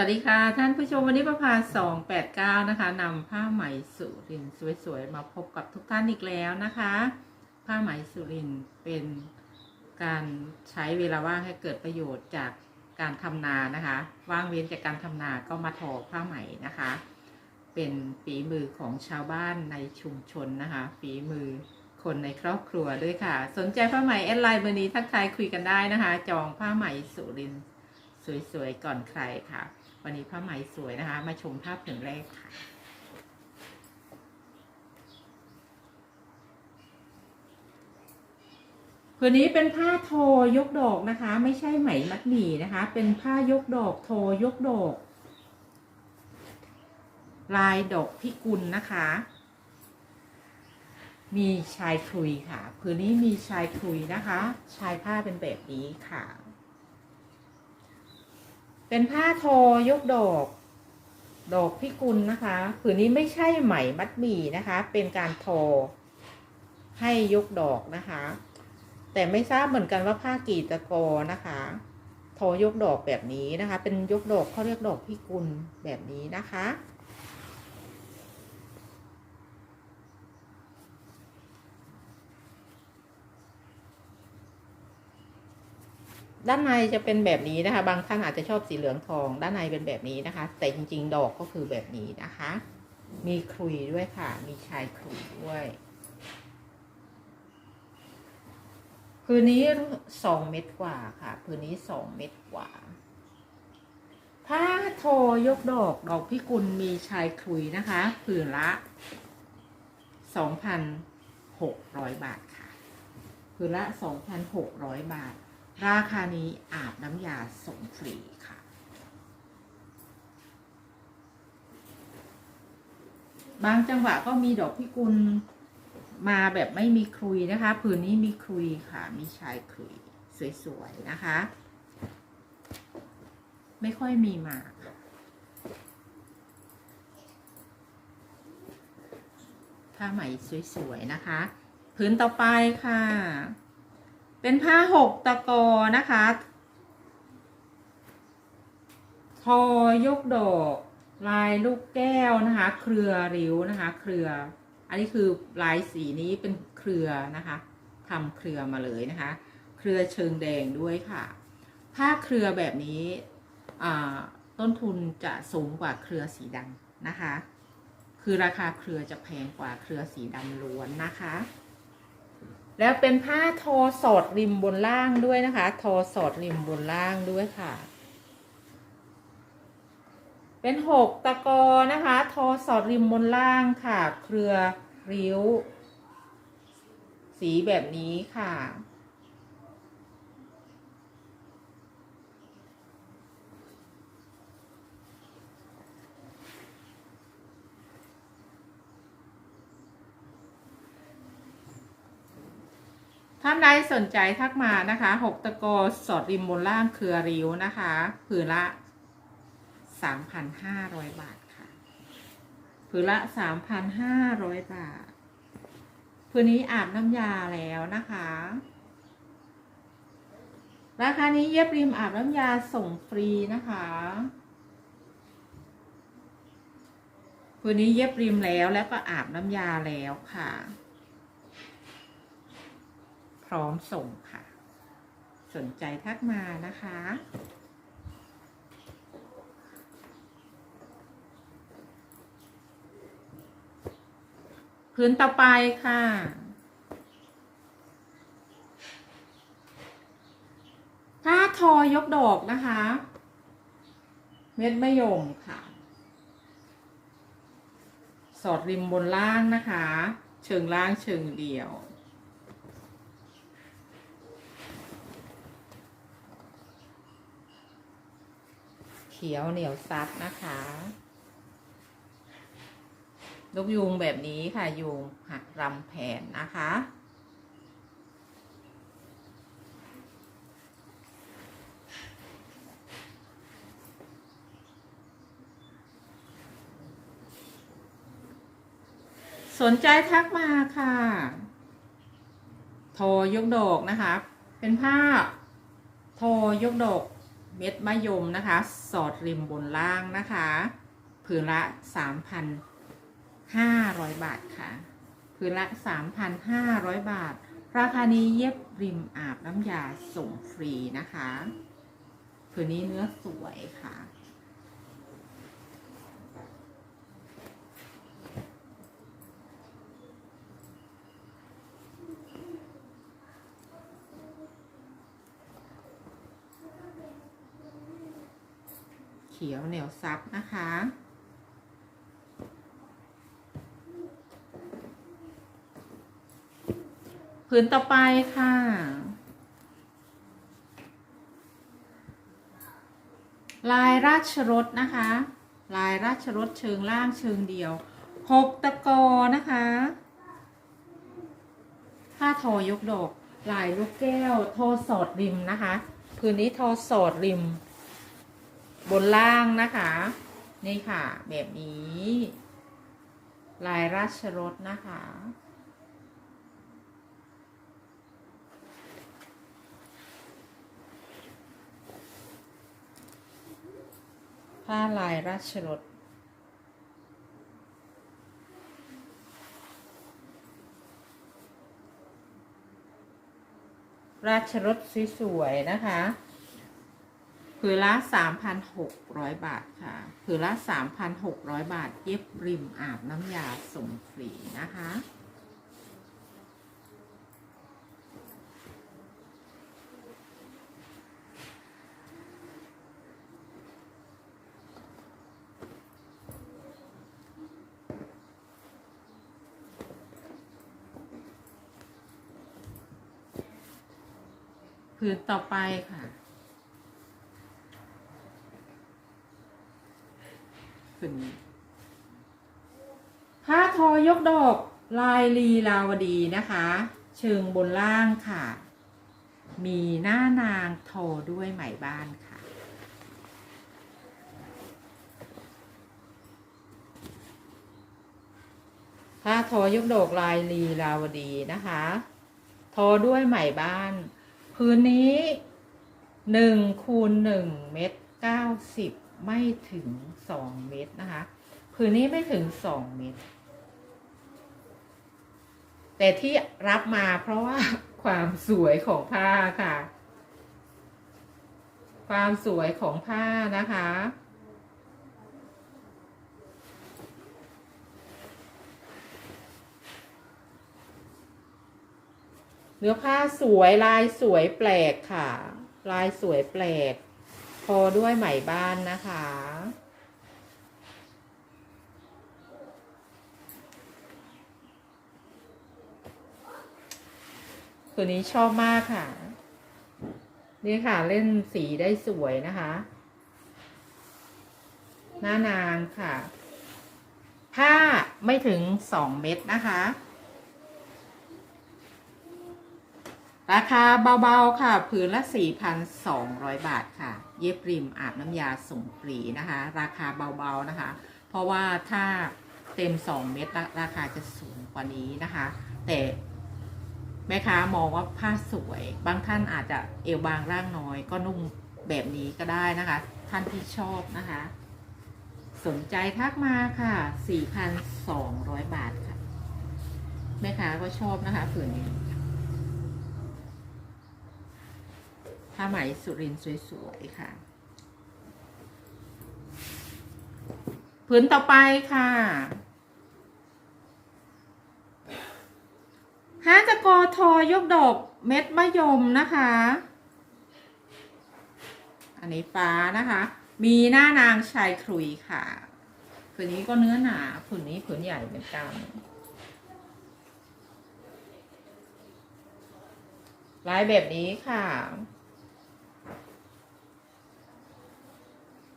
วัสดีค่ะ ท่านผู้ชมวันนี้ประพา289นะคะนำผ้าไหมสุรินสวยๆ มาพบกับทุกท่านอีกแล้วนะคะ ผ้าไหมสุรินเป็นการใช้เวลาว่างให้เกิดประโยชน์จากการทำนานะคะ ว่างเว้นจากการทำนาก็มาทอผ้าไหมนะคะ เป็นฝีมือของชาวบ้านในชุมชนนะคะ ฝีมือคนในครอบครัวด้วยค่ะ สนใจผ้าไหมแอดไลน์เบอร์นี้ทักทายคุยกันได้นะคะ จองผ้าไหมสุรินสวยๆก่อนใครค่ะ วันนี้ผ้าไหมสวยนะคะ มาชมภาพผืนแรกค่ะผืนนี้เป็นผ้าโทยกดอกนะคะ ไม่ใช่ไหมมัดหมี่นะคะ เป็นผ้ายกดอกโทยกดอก ลายดอกพิกุลนะคะ มีชายคลุยค่ะผืนนี้มีชายคลุยนะคะ ชายผ้าเป็นแบบนี้ค่ะ เป็นผ้าทอยกดอก ดอกพิกุลนะคะ ผืนนี้ไม่ใช่ไหมมัดหมี่นะคะ เป็นการทอ ให้ยกดอกนะคะ แต่ไม่ทราบเหมือนกันว่าผ้ากี่ตะกอนะคะ ทอยกดอกแบบนี้นะคะ เป็นยกดอกเขาเรียกดอกพิกุลแบบนี้นะคะ ด้านในจะเป็นแบบนี้นะคะ บางท่านอาจจะชอบสีเหลืองทอง ด้านในเป็นแบบนี้นะคะ แต่จริง ๆ ดอกก็คือแบบนี้นะคะ มีคลุยด้วยค่ะ มีชายคลุยด้วยผืนนี้สองเม็ดกว่าค่ะผืนนี้สองเม็ดกว่าผ้าโทยกดอกดอกพิกุลมีชายคลุยนะคะผืนละสองพันหกร้อยบาทค่ะผืนละสองพันหกร้อยบาท ราคานี้อาบน้ำยาส่งฟรีค่ะ บางจังหวะก็มีดอกพิกุลมาแบบไม่มีคลุยนะคะ ผืนนี้มีคลุยค่ะ มีชายคลุยสวยๆนะคะ ไม่ค่อยมีมาผ้าไหมสวยๆนะคะ ผืนต่อไปค่ะ เป็นผ้าหกตะกอนะคะ ทอยกดอกลายลูกแก้วนะคะ เครือริ้วนะคะ เครือ อันนี้คือลายสีนี้เป็นเครือนะคะทำเครือมาเลยนะคะ เครือเชิงแดงด้วยค่ะ ผ้าเครือแบบนี้ต้นทุนจะสูงกว่าเครือสีดำนะคะ คือราคาเครือจะแพงกว่าเครือสีดำล้วนนะคะ แล้วเป็นผ้าทอสอดริมบนล่างด้วยนะคะ ทอสอดริมบนล่างด้วยค่ะ เป็นหกตะกอนะคะ ทอสอดริมบนล่างค่ะ เครือริ้ว สีแบบนี้ค่ะ ท่านใดสนใจทักมานะคะหกตะโกสอดริมบนล่างเครือริ้วนะคะผืนละสามพันห้าร้อยบาทค่ะผืนละสามพันห้าร้อยบาทผืนนี้อาบน้ำยาแล้วนะคะ ราคานี้เย็บริมอาบน้ำยาส่งฟรีนะคะผืนนี้เย็บริมแล้วแล้วก็อาบน้ำยาแล้วค่ะ พร้อมส่งค่ะ สนใจทักมานะคะ พื้นต่อไปค่ะผ้าทอยกดอกนะคะ เม็ดมะยมค่ะ สอดริมบนล่างนะคะ เชิงล่างเชิงเดียว เขียวเหนียวซับนะคะลูกยุงแบบนี้ค่ะยุงหักรำแผ่นนะคะ สนใจทักมาค่ะ โทรยกดอกนะคะ เป็นผ้าโทรยกดอก เม็ดมะยมนะคะ สอดริมบนล่างนะคะผืนละ3,500บาทค่ะผืนละ3,500บาท ราคานี้เย็บริมอาบน้ำยาส่งฟรีนะคะผืนนี้เนื้อสวยค่ะ ยวเหนียวซับนะคะ ผืนต่อไปค่ะ ลายราชรถนะคะ ลายราชรถเชิงล่างเชิงเดียวหกตะกอนะคะผ้าทอยกดอก ลายลูกแก้ว โทอสอดริมนะคะ คืนนี้โทอสอดริม บนล่างนะคะ นี่ค่ะ แบบนี้ ลายราชรถนะคะ ผ้าลายราชรถราชรถสวยๆนะคะ ผืนละ 3,600 บาทค่ะผืนละ 3,600 บาท เย็บริมอาบน้ำยาส่งฟรีนะคะผืนต่อไปค่ะ ผืนนี้ผ้าทอยกดอกลายลีลาวดีนะคะ เชิงบนล่างค่ะ มีหน้านางทอด้วยไหมบ้านค่ะ ผ้าทอยกดอกลายลีลาวดีนะคะ ทอด้วยไหมบ้าน พื้นนี้หนึ่งคูณหนึ่งเมตรเก้าสิบ ไม่ถึงสองเมตรนะคะพื้นนี้ไม่ถึงสองเมตร แต่ที่รับมาเพราะว่าความสวยของผ้าค่ะ ความสวยของผ้านะคะเนื้อผ้าสวยลายสวยแปลกค่ะ ลายสวยแปลก อด้วยไหมบ้านนะคะ ตัวนี้ชอบมากค่ะ นี่ค่ะเล่นสีได้สวยนะคะ หน้านางค่ะ ผ้าไม่ถึงสองเม็ดนะคะ ราคาเบาๆค่ะ ผืนละ 4,200 บาทค่ะ เย็บริมอาบน้ำยาส่งฟรีนะคะ ราคาเบาๆนะคะ เพราะว่าถ้าเต็ม 2 เม็ดราคาจะสูงกว่านี้นะคะ แต่แม่ค้ามองว่าผ้าสวย บางท่านอาจจะเอวบางร่างน้อย ก็นุ่งแบบนี้ก็ได้นะคะ ท่านที่ชอบนะคะ สนใจทักมาค่ะ 4,200 บาทค่ะ แม่ค้าก็ชอบนะคะผืนนี้ ผ้าไหมสุรินสวยๆค่ะผืนต่อไปค่ะฮาจะกอทอยกดอกเม็ดมะยมนะคะ อันนี้ฟ้านะคะ มีหน้านางชายครุยค่ะผืนนี้ก็เนื้อหนาผืนนี้ผืนใหญ่เหมือนกันลายแบบนี้ค่ะ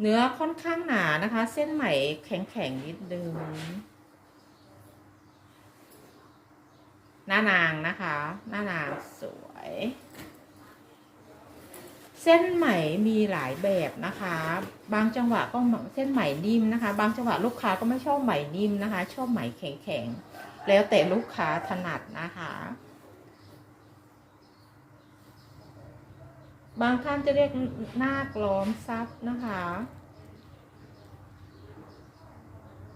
เนื้อค่อนข้างหนานะคะ เส้นไหมแข็งๆนิดนึงหน้านางนะคะ หน้านางสวย เส้นไหมมีหลายแบบนะคะ บางจังหวะก็เส้นไหมนิ่มนะคะ บางจังหวะลูกค้าก็ไม่ชอบไหมนิ่มนะคะ ชอบไหมแข็งๆแล้วแต่ลูกค้าถนัดนะคะ บางท่านจะเรียกนาคล้อมทรัพย์นะคะ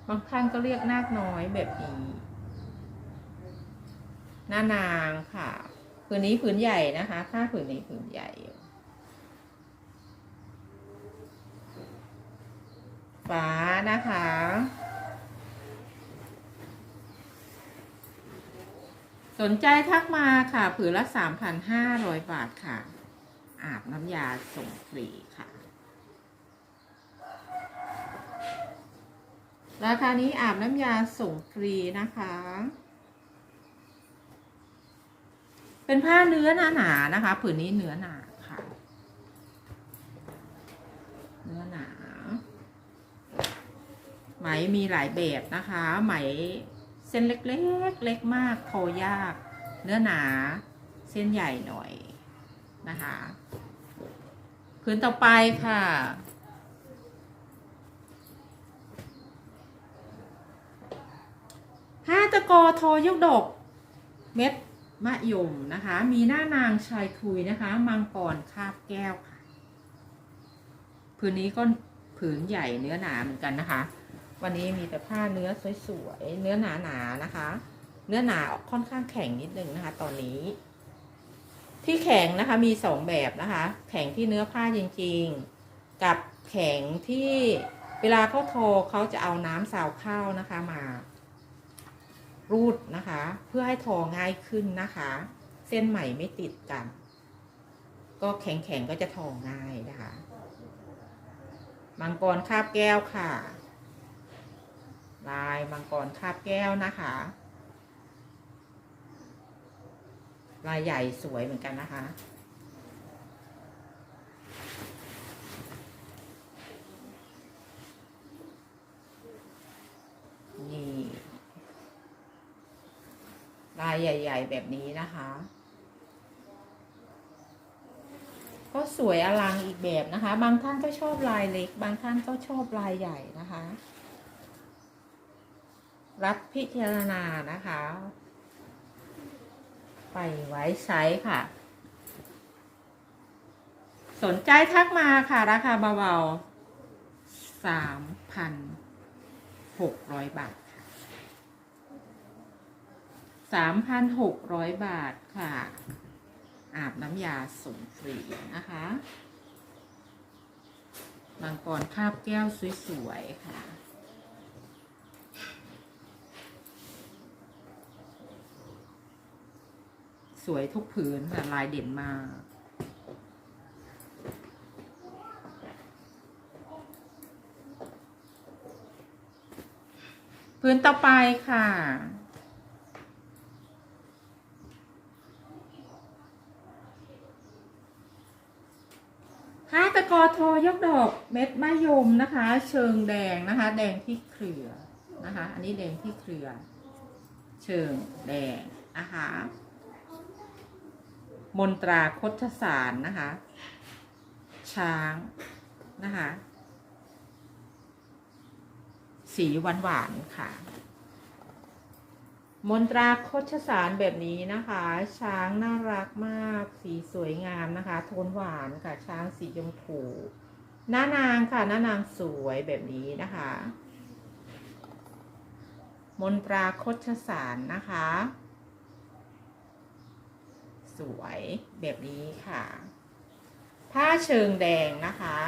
บางท่านก็เรียกนาคน้อยแบบนี้หน้านางค่ะผืนนี้ผืนใหญ่นะคะผ้าผืนนี้ผืนใหญ่ฟ้านะคะสนใจทักมาค่ะ ผืนละ 3,500 บาทค่ะ อาบน้ำยาส่งฟรีค่ะ ราคานี้อาบน้ำยาส่งฟรีนะคะ เป็นผ้าเนื้อหนาๆนะคะ ผืนนี้เนื้อหนาค่ะ เนื้อหนา ไหมมีหลายแบบนะคะ ไหมเส้นเล็กๆเล็กมาก โทยาก เนื้อหนา เส้นใหญ่หน่อย นะคะพื้นต่อไปค่ะ ห้าตะกอโทยกดก เม็ดมะยมนะคะ มีหน้านางชายทุยนะคะ มังกรคาบแก้วค่ะ ผืนนี้ก็ผืนใหญ่เนื้อหนาเหมือนกันนะคะ วันนี้มีแต่ผ้าเนื้อสวยๆ เนื้อหนาๆนะคะ เนื้อหนาค่อนข้างแข็งนิดนึงนะคะ ตอนนี้ ที่แข็งนะคะมีสองแบบนะคะ แข็งที่เนื้อผ้าจริงๆ กับแข็งที่เวลาเขาโทอเขาจะเอาน้ำสาวข้าวนะคะมา รูดนะคะ เพื่อให้ทอง่ายขึ้นนะคะ เส้นใหม่ไม่ติดกัน ก็แข็งๆก็จะทอง่ายนะคะมังกรคาบแก้วค่ะ ลายมังกรคาบแก้วนะคะ ลายใหญ่สวยเหมือนกันนะคะ นี่ ลายใหญ่ ๆ แบบนี้นะคะ ก็สวยอลังอีกแบบนะคะ บางท่านก็ชอบลายเล็ก บางท่านก็ชอบลายใหญ่นะคะ รับพิจารณานะคะ ไปไว้ใช้ค่ะ สนใจทักมาค่ะ ราคาเบาๆสามพันหกร้อยบาทค่ะสามพันหกร้อยบาทค่ะ อาบน้ำยาส่งฟรีนะคะมังกรคาบแก้วสวยๆค่ะ สวยทุกผืนค่ะลายเด่นมากพื้นต่อไปค่ะ ห้าตะกอโทยกดอกเม็ดมะยมนะคะ เชิงแดงนะคะ แดงที่เครือนะคะ อันนี้แดงที่เครือ เชิงแดงนะคะ มนตราคดสารนะคะ ช้างนะคะ สีหวานหวานค่ะ มนตราคดสารแบบนี้นะคะ ช้างน่ารักมาก สีสวยงามนะคะ โทนหวานค่ะ ช้างสีชมพูหน้านางค่ะหน้านางสวยแบบนี้นะคะ มนตราคดสารนะคะ สวยแบบนี้ค่ะ ผ้าเชิงแดงนะคะ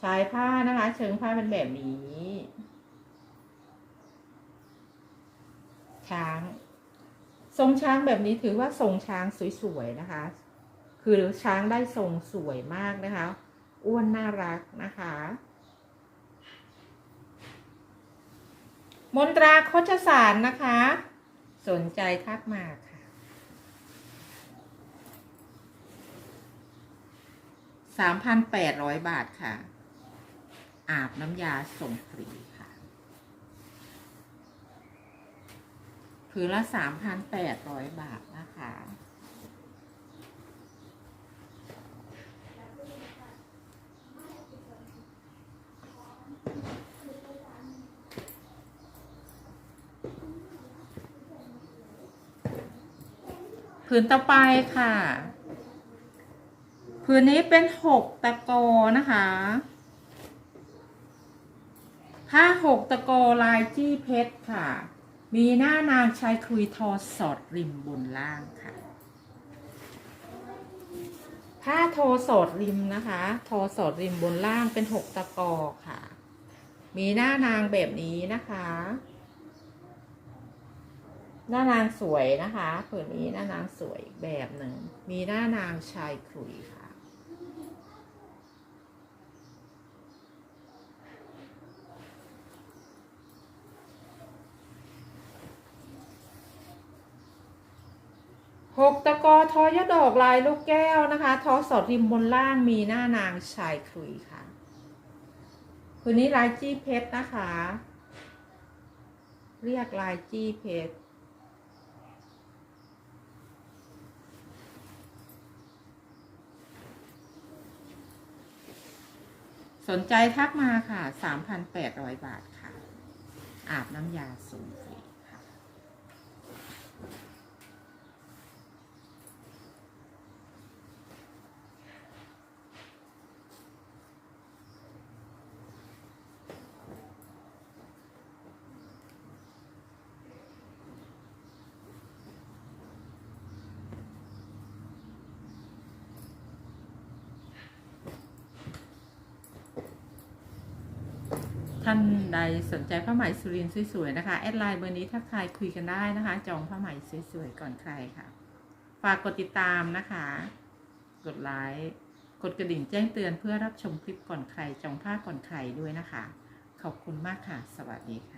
ชายผ้านะคะ เชิงผ้าเป็นแบบนี้ ช้าง ทรงช้างแบบนี้ถือว่าทรงช้างสวยๆนะคะ คือช้างได้ทรงสวยมากนะคะ อ้วนน่ารักนะคะ มนตราโคชสารนะคะ สนใจทักมาค่ะสามพันแปดร้อยบาทค่ะ อาบน้ำยาส่งฟรีค่ะคือละสามพันแปดร้อยบาทนะคะ ผืนต่อไปค่ะ ผืนนี้เป็นหกตะโกนะคะ ผ้าหกตะโกลายจี้เพชรค่ะ มีหน้านางชายคุยทอสอดริมบนล่างค่ะ ผ้าโทสอดริมนะคะ โทสอดริมบนล่างเป็นหกตะกอค่ะ มีหน้านางแบบนี้นะคะ หน้านางสวยนะคะผืนนี้หน้านางสวยแบบหนึ่ง มีหน้านางชายคลุยค่ะ หกตะกอทอยะดอกลายลูกแก้วนะคะทอสอดริมบนล่างมีหน้านางชายคลุยค่ะคืนนี้ลายจี้เพชรนะคะ เรียกลายจี้เพชร สนใจทักมาค่ะ 3,800 บาทค่ะ อาบน้ำยาสูง ท่านใดสนใจผ้าไหมสุรินสวยๆนะคะ แอดไลน์เบอร์นี้ทักทายคุยกันได้นะคะ จองผ้าไหมสวยๆก่อนใครค่ะ ฝากกดติดตามนะคะ กดไลค์กดกระดิ่งแจ้งเตือนเพื่อรับชมคลิปก่อนใครจองผ้าก่อนใครด้วยนะคะ ขอบคุณมากค่ะ สวัสดีค่ะ